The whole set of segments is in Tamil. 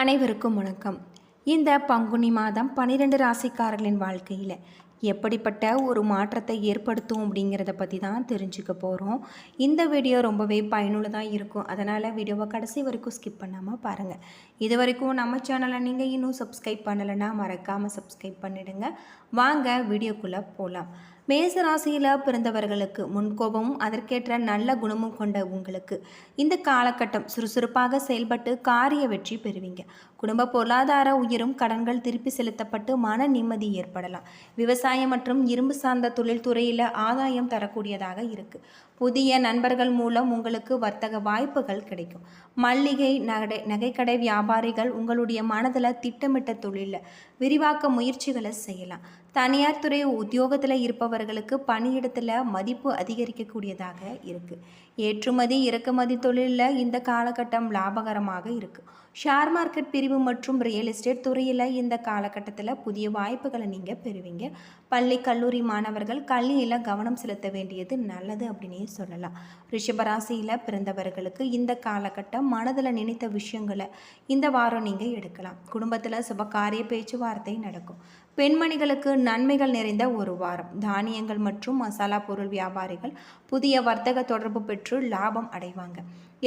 அனைவருக்கும் வணக்கம். இந்த பங்குனி மாதம் பன்னிரெண்டு ராசிக்காரர்களின் வாழ்க்கையில் எப்படிப்பட்ட ஒரு மாற்றத்தை ஏற்படுத்தும் அப்படிங்கிறத பற்றி தான் தெரிஞ்சுக்க போகிறோம் இந்த வீடியோ ரொம்பவே பயனுள்ளதாக இருக்கும். அதனால் வீடியோவை கடைசி வரைக்கும் ஸ்கிப் பண்ணாமல் பாருங்கள் இது வரைக்கும் நம்ம சேனலை நீங்கள் இன்னும் சப்ஸ்கிரைப் பண்ணலைன்னா மறக்காமல் சப்ஸ்கிரைப் பண்ணிவிடுங்க வாங்க வீடியோக்குள்ளே போகலாம் மேச ராசியில் பிறந்தவர்களுக்கு முன்கோபமும் அதற்கேற்ற நல்ல குணமும் கொண்ட உங்களுக்கு. இந்த காலகட்டம் சுறுசுறுப்பாக செயல்பட்டு காரிய வெற்றி பெறுவீங்க. குடும்ப பொருளாதார உயரும் கடன்கள் திருப்பி செலுத்தப்பட்டு மன நிம்மதி ஏற்படலாம். விவசாயம் மற்றும் இரும்பு சார்ந்த தொழில்துறையில் ஆதாயம் தரக்கூடியதாக இருக்குது புதிய நண்பர்கள் மூலம் உங்களுக்கு வர்த்தக வாய்ப்புகள் கிடைக்கும். மல்லிகை நகை நகைக்கடை வியாபாரிகள் உங்களுடைய மனதில் திட்டமிட்ட தொழிலில். விரிவாக்க முயற்சிகளை செய்யலாம். தனியார் துறை உத்தியோகத்தில் இருப்பவர்களுக்கு பணியிடத்தில் மதிப்பு அதிகரிக்கக்கூடியதாக இருக்குது ஏற்றுமதி இறக்குமதி தொழிலில் இந்த காலகட்டம் லாபகரமாக இருக்குது ஷேர் மார்க்கெட் பிரிவு மற்றும் ரியல் எஸ்டேட் துறையில் இந்த காலகட்டத்தில் புதிய வாய்ப்புகளை நீங்கள் பெறுவீங்க. பள்ளி கல்லூரி மாணவர்கள் கல்வியில் கவனம் செலுத்த வேண்டியது நல்லது அப்படின்னே சொல்லலாம். ரிஷபராசியில் பிறந்தவர்களுக்கு இந்த காலகட்டம் மனதில் நினைத்த விஷயங்களை இந்த வாரம் நீங்கள் எடுக்கலாம். குடும்பத்தில் சுபகாரிய பேச்சுவார்த்தை நடக்கும். பெண்மணிகளுக்கு நன்மைகள் நிறைந்த ஒரு வாரம். தானியங்கள் மற்றும் மசாலா பொருள் வியாபாரிகள் புதிய வர்த்தக தொடர்பு பெற்று லாபம் அடைவாங்க.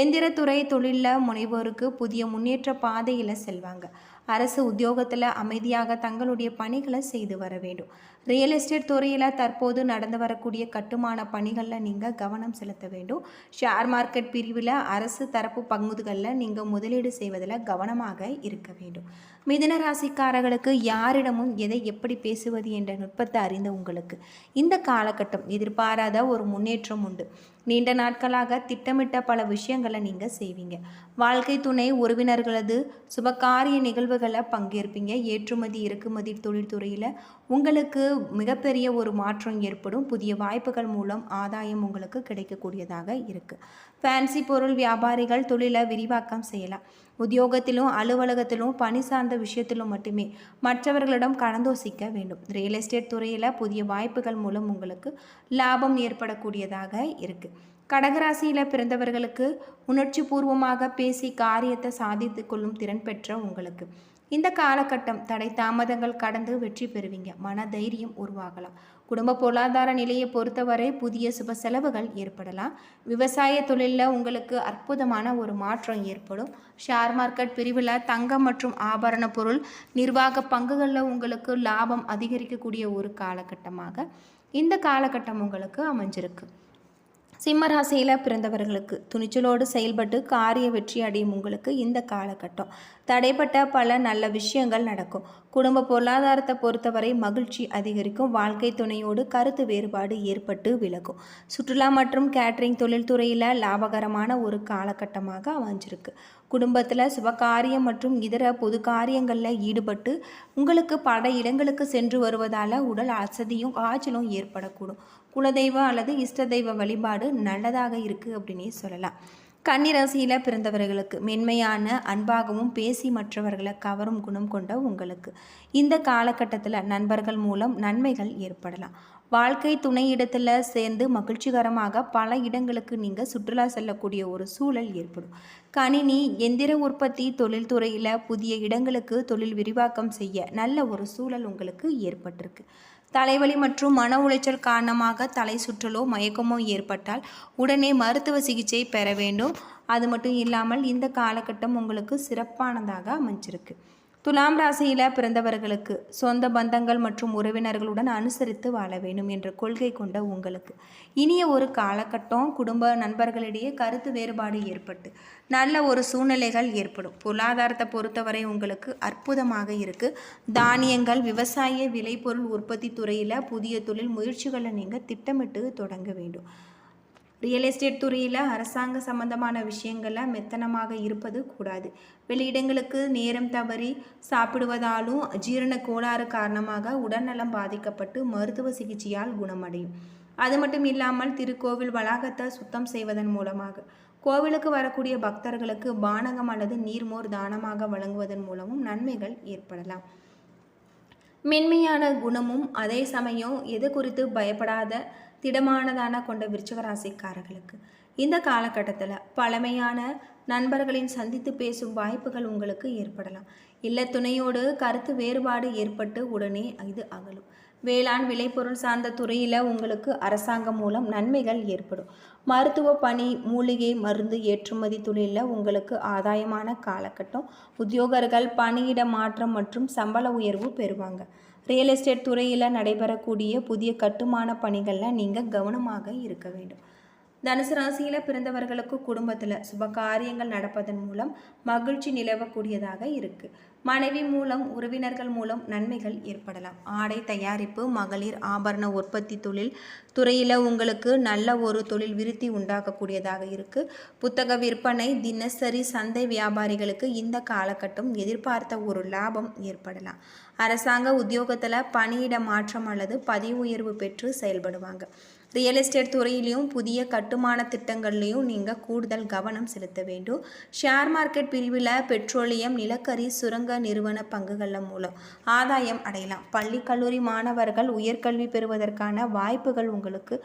எந்திரத்துறை தொழிலில் முனைவோருக்கு புதிய முன்னேற்ற பாதையில் செல்வாங்க. அரசு உத்தியோகத்தில் அமைதியாக தங்களுடைய பணிகளை செய்து வர வேண்டும். ரியல் எஸ்டேட் துறையில் தற்போது நடந்து வரக்கூடிய கட்டுமான பணிகளில் நீங்கள் கவனம் செலுத்த வேண்டும். ஷேர் மார்க்கெட் பிரிவில் அரசு தரப்பு பங்குகளில் நீங்கள் முதலீடு செய்வதில் கவனமாக இருக்க வேண்டும். மிதுன ராசிக்காரர்களுக்கு யாரிடமும் எதை எப்படி பேசுவது என்ற நுட்பத்தை அறிந்த உங்களுக்கு இந்த காலகட்டம் எதிர்பாராத ஒரு முன்னேற்றம் உண்டு. நீண்ட நாட்களாக திட்டமிட்ட பல விஷயங்களை நீங்கள் செய்வீங்க. வாழ்க்கை துணை உறவினர்களது சுபகாரிய நிகழ்வுகளை பங்கேற்பீங்க. ஏற்றுமதி இறக்குமதி தொழில்துறையில் உங்களுக்கு மிகப்பெரிய ஒரு மாற்றம் ஏற்படும். புதிய வாய்ப்புகள் மூலம் ஆதாயம் உங்களுக்கு கிடைக்கக்கூடியதாக இருக்குது ஃபேன்சி பொருள் வியாபாரிகள் தொழிலை விரிவாக்கம் செய்யலாம். உத்தியோகத்திலும் அலுவலகத்திலும் பணி சார்ந்த விஷயத்திலும் மட்டுமே மற்றவர்களிடம் கலந்தோசிக்க வேண்டும். ரியல் எஸ்டேட் துறையில் புதிய வாய்ப்புகள் மூலம் உங்களுக்கு லாபம் ஏற்படக்கூடியதாக இருக்குது கடகராசியில் பிறந்தவர்களுக்கு உணர்ச்சி பூர்வமாக பேசி காரியத்தை சாதித்து கொள்ளும் திறன் பெற்ற உங்களுக்கு. இந்த காலகட்டம் தடை தாமதங்கள் கடந்து வெற்றி பெறுவீங்க. மன தைரியம் உருவாகலாம். குடும்ப பொருளாதார நிலையை பொறுத்தவரை புதிய சுப செலவுகள் ஏற்படலாம். விவசாய தொழிலில் உங்களுக்கு அற்புதமான ஒரு மாற்றம் ஏற்படும். ஷேர் மார்க்கெட் பிரிவில் தங்கம் மற்றும் ஆபரண பொருள் நிர்வாக பங்குகளில் உங்களுக்கு லாபம் அதிகரிக்கக்கூடிய ஒரு காலகட்டமாக இந்த காலகட்டம் உங்களுக்கு அமைஞ்சிருக்கு. சிம்மராசியில் பிறந்தவர்களுக்கு துணிச்சலோடு செயல்பட்டு காரிய வெற்றி அடையும் உங்களுக்கு இந்த காலகட்டம். தடைப்பட்ட பல நல்ல விஷயங்கள் நடக்கும். குடும்ப பொருளாதாரத்தை பொறுத்தவரை மகிழ்ச்சி அதிகரிக்கும். வாழ்க்கை துணையோடு கருத்து வேறுபாடு ஏற்பட்டு விலகும். சுற்றுலா மற்றும் கேட்ரிங் தொழில்துறையில் லாபகரமான ஒரு காலகட்டமாக அமைஞ்சிருக்கு. குடும்பத்தில் சுபகாரியம் மற்றும் இதர பொது காரியங்களில் ஈடுபட்டு உங்களுக்கு பல இடங்களுக்கு சென்று வருவதால் உடல் அசதியும் காய்ச்சலும் ஏற்படக்கூடும். குலதெய்வம் அல்லது இஷ்ட தெய்வ வழிபாடு நல்லதாக இருக்குது அப்படின்னே சொல்லலாம். கன்னிராசியில் பிறந்தவர்களுக்கு மென்மையான அன்பாகவும் பேசி மற்றவர்களை கவரும் குணம் கொண்ட உங்களுக்கு இந்த காலகட்டத்தில் நண்பர்கள் மூலம் நன்மைகள் ஏற்படலாம். வாழ்க்கை துணை இடத்துல சேர்ந்து மகிழ்ச்சிகரமாக பல இடங்களுக்கு நீங்கள் சுற்றுலா செல்லக்கூடிய ஒரு சூழல் ஏற்படும். கணினி எந்திர உற்பத்தி தொழில்துறையில் புதிய இடங்களுக்கு தொழில் விரிவாக்கம் செய்ய நல்ல ஒரு சூழல் உங்களுக்கு ஏற்பட்டிருக்கு. தலைவலி மற்றும் மன உளைச்சல் காரணமாக தலை சுற்றலோ மயக்கமோ ஏற்பட்டால் உடனே மருத்துவ சிகிச்சை பெற வேண்டும். அது மட்டும் இல்லாமல் இந்த காலகட்டம் உங்களுக்கு சிறப்பானதாக அமைஞ்சிருக்கு. துலாம் ராசியில் பிறந்தவர்களுக்கு சொந்த பந்தங்கள் மற்றும் உறவினர்களுடன் அனுசரித்து வாழ வேண்டும் என்ற கொள்கை கொண்ட உங்களுக்கு. இனிய ஒரு காலகட்டம் குடும்ப நண்பர்களிடையே கருத்து வேறுபாடு ஏற்பட்டு நல்ல ஒரு சூழ்நிலைகள் ஏற்படும். பொருளாதாரத்தை பொறுத்தவரை உங்களுக்கு அற்புதமாக இருக்குது தானியங்கள் விவசாய விளைபொருள் உற்பத்தி துறையில் புதிய தொழில் முயற்சிகளை நீங்கள் திட்டமிட்டு தொடங்க வேண்டும். ரியல் எஸ்டேட் துறையில் அரசாங்க சம்பந்தமான விஷயங்களில் மெத்தனமாக இருப்பது கூடாது. வெளியிடங்களுக்கு நேரம் தவறி சாப்பிடுவதாலும் ஜீரண கோளாறு காரணமாக உடல்நலம் பாதிக்கப்பட்டு மருத்துவ சிகிச்சையால் குணமடையும். அது மட்டும் இல்லாமல் திருக்கோவில் வளாகத்தை சுத்தம் செய்வதன் மூலமாக கோவிலுக்கு வரக்கூடிய பக்தர்களுக்கு பானகம் அல்லது நீர்மோர் தானமாக வழங்குவதன் மூலமும் நன்மைகள் ஏற்படலாம். மென்மையான குணமும் அதே சமயம் எது குறித்து பயப்படாத திடமானதான கொண்ட விருச்சகராசிக்காரர்களுக்கு. இந்த காலகட்டத்தில் பழமையான நண்பர்களின் சந்தித்து பேசும் வாய்ப்புகள் உங்களுக்கு ஏற்படலாம். இல்ல துணையோடு கருத்து வேறுபாடு ஏற்பட்டு உடனே இது அகலும். வேளாண் விளைபொருள் சார்ந்த துறையில் உங்களுக்கு அரசாங்கம் மூலம் நன்மைகள் ஏற்படும். மருத்துவ பணி மூலிகை மருந்து ஏற்றுமதி தொழிலில் உங்களுக்கு ஆதாயமான காலகட்டம். உத்தியோகர்கள் பணியிட மாற்றம் மற்றும் சம்பள உயர்வு பெறுவாங்க. ரியல் எஸ்டேட் துறையில் நடைபெறக்கூடிய புதிய கட்டுமான பணிகளில் நீங்கள் கவனமாக இருக்க வேண்டும். தனுசு ராசியில் பிறந்தவர்களுக்கு குடும்பத்தில் சுப காரியங்கள் நடப்பதன் மூலம் மகிழ்ச்சி நிலவக்கூடியதாக இருக்குது மனைவி மூலம் உறவினர்கள் மூலம் நன்மைகள் ஏற்படலாம். ஆடை தயாரிப்பு மகளிர் ஆபரண உற்பத்தி தொழில் துறையில் உங்களுக்கு நல்ல ஒரு தொழில் விருத்தி உண்டாகக்கூடியதாக இருக்குது புத்தக விற்பனை தினசரி சந்தை வியாபாரிகளுக்கு இந்த காலகட்டம் எதிர்பார்த்த ஒரு லாபம் ஏற்படலாம். அரசாங்க உத்தியோகத்தில் பணியிட மாற்றம் அல்லது பதிவு உயர்வு பெற்று செயல்படுவாங்க. ரியல் எஸ்டேட் துறையிலையும் புதிய கட்டுமான திட்டங்கள்லையும் நீங்கள் கூடுதல் கவனம் செலுத்த வேண்டும். ஷேர் மார்க்கெட் பிரிவில் பெட்ரோலியம் நிலக்கரி சுரங்க நிறுவன பங்குகள் மூலம் ஆதாயம் அடையலாம். பள்ளி கல்லூரி மாணவர்கள் உயர்கல்வி பெறுவதற்கான வாய்ப்புகள் உங்களுக்கு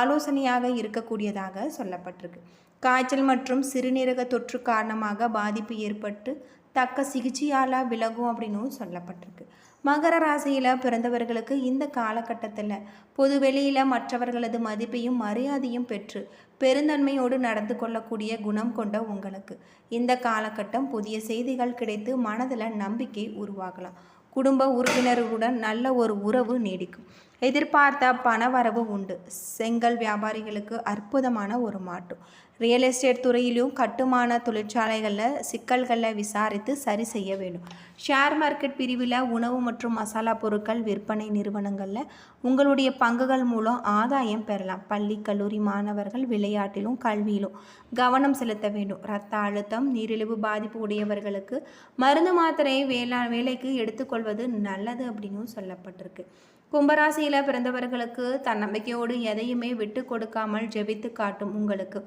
ஆலோசனையாக இருக்கக்கூடியதாக சொல்லப்பட்டிருக்கு. காய்ச்சல் மற்றும் சிறுநீரக தொற்று காரணமாக பாதிப்பு ஏற்பட்டு தக்க சிகிச்சையால் விலகும் அப்படின்னும் சொல்லப்பட்டிருக்கு. மகர ராசியில் பிறந்தவர்களுக்கு இந்த காலகட்டத்தில் பொது வெளியில் மற்றவர்களது மதிப்பையும் மரியாதையும் பெற்று பெருந்தன்மையோடு நடந்து கொள்ளக்கூடிய குணம் கொண்ட உங்களுக்கு. இந்த காலகட்டம் புதிய செய்திகள் கிடைத்து மனதில் நம்பிக்கை உருவாகலாம். குடும்ப உறுப்பினர்களுடன் நல்ல ஒரு உறவு நீடிக்கும். எதிர்பார்த்த பணவரவு உண்டு. செங்கல் வியாபாரிகளுக்கு அற்புதமான ஒரு மாற்றம் ரியல் எஸ்டேட் துறையிலும் கட்டுமான தொழிற்சாலைகளில் சிக்கல்களை விசாரித்து சரி செய்ய வேண்டும். ஷேர் மார்க்கெட் பிரிவில் உணவு மற்றும் மசாலா பொருட்கள் விற்பனை நிறுவனங்களில் உங்களுடைய பங்குகள் மூலம் ஆதாயம் பெறலாம். பள்ளி கல்லூரி மாணவர்கள் விளையாட்டிலும் கல்வியிலும் கவனம் செலுத்த வேண்டும். இரத்த அழுத்தம் நீரிழிவு பாதிப்பு உடையவர்களுக்கு மருந்து மாத்திரையை வேளா வேலைக்கு எடுத்துக்கொள்வது நல்லது அப்படின்னு சொல்லப்பட்டிருக்கு. கும்பராசியில் பிறந்தவர்களுக்கு தன்னம்பிக்கையோடு எதையுமே விட்டு கொடுக்காமல் ஜெபித்து காட்டும் உங்களுக்கு.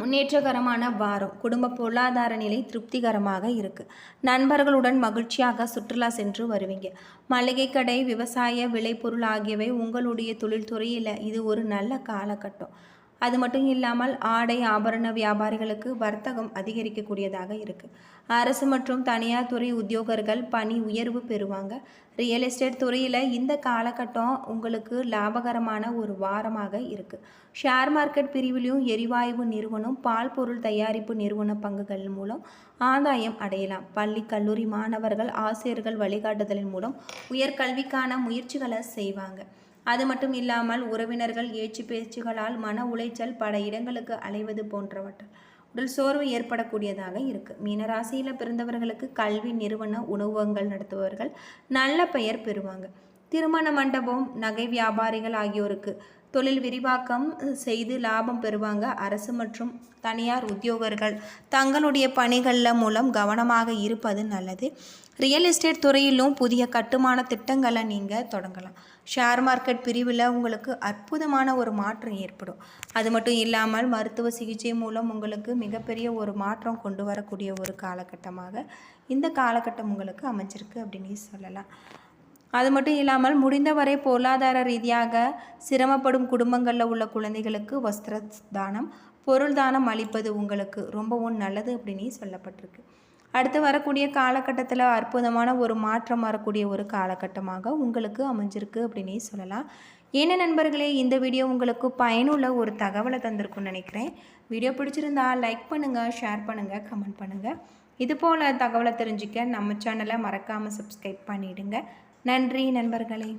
முன்னேற்றகரமான வாரம். குடும்ப பொருளாதார நிலை திருப்திகரமாக இருக்குது நண்பர்களுடன் மகிழ்ச்சியாக சுற்றுலா சென்று வருவீங்க. மளிகை கடை விவசாய விளைபொருள் ஆகியவை உங்களுடைய தொழில்துறையில் இது ஒரு நல்ல காலகட்டம். அது மட்டும் இல்லாமல் ஆடை ஆபரண வியாபாரிகளுக்கு வர்த்தகம் அதிகரிக்கக்கூடியதாக இருக்குது அரசு மற்றும் தனியார் துறை உத்தியோகர்கள் பணி உயர்வு பெறுவாங்க. ரியல் எஸ்டேட் துறையில் இந்த காலகட்டம் உங்களுக்கு லாபகரமான ஒரு வாரமாக இருக்குது ஷேர் மார்க்கெட் பிரிவிலையும் எரிவாயு நிறுவனம் பால் பொருள் தயாரிப்பு நிறுவன பங்குகள் மூலம் ஆதாயம் அடையலாம். பள்ளி கல்லூரி மாணவர்கள் ஆசிரியர்கள் வழிகாட்டுதலின் மூலம் உயர்கல்விக்கான முயற்சிகளை செய்வாங்க. அது மட்டும் இல்லாமல் உறவினர்கள் ஏச்சு பேச்சுகளால் மன உளைச்சல் பல இடங்களுக்கு அலைவது போன்றவற்றால் உடல் சோர்வு ஏற்படக்கூடியதாக இருக்குது மீனராசியில் பிறந்தவர்களுக்கு கல்வி நிறுவன உணவகங்கள் நடத்துபவர்கள் நல்ல பெயர் பெறுவாங்க. திருமண மண்டபம் நகை வியாபாரிகள் ஆகியோருக்கு தொழில் விரிவாக்கம் செய்து லாபம் பெறுவாங்க அரசு மற்றும் தனியார் உத்தியோகர்கள். தங்களுடைய பணிகளில் மூலம் கவனமாக இருப்பது நல்லது. ரியல் எஸ்டேட் துறையிலும் புதிய கட்டுமான திட்டங்களை நீங்கள் தொடங்கலாம். ஷேர் மார்க்கெட் பிரிவில் உங்களுக்கு அற்புதமான ஒரு மாற்றம் ஏற்படும். அது மட்டும் இல்லாமல் மருத்துவ சிகிச்சை மூலம் உங்களுக்கு மிகப்பெரிய ஒரு மாற்றம் கொண்டு வரக்கூடிய ஒரு காலகட்டமாக இந்த காலகட்டம் உங்களுக்கு அமைஞ்சிருக்கு அப்படின்னு சொல்லலாம். அது மட்டும் இல்லாமல் முடிந்தவரை பொருளாதார ரீதியாக சிரமப்படும் குடும்பங்களில் உள்ள குழந்தைகளுக்கு வஸ்திர தானம் பொருள் தானம் அளிப்பது உங்களுக்கு ரொம்பவும் நல்லது அப்படின்னு சொல்லப்பட்டிருக்கு. அடுத்து வரக்கூடிய காலகட்டத்தில் அற்புதமான ஒரு மாற்றம் வரக்கூடிய ஒரு காலகட்டமாக உங்களுக்கு அமைஞ்சிருக்கு அப்படின்னே சொல்லலாம். என்ன நண்பர்களே இந்த வீடியோ உங்களுக்கு பயனுள்ள ஒரு தகவலை தந்திருக்குன்னு நினைக்கிறேன். வீடியோ பிடிச்சிருந்தா லைக் பண்ணுங்கள் ஷேர் பண்ணுங்கள் கமெண்ட் பண்ணுங்கள் இது போல் தகவலை தெரிஞ்சுக்க நம்ம சேனலை மறக்காமல் சப்ஸ்கிரைப் பண்ணிவிடுங்க நன்றி நண்பர்களே.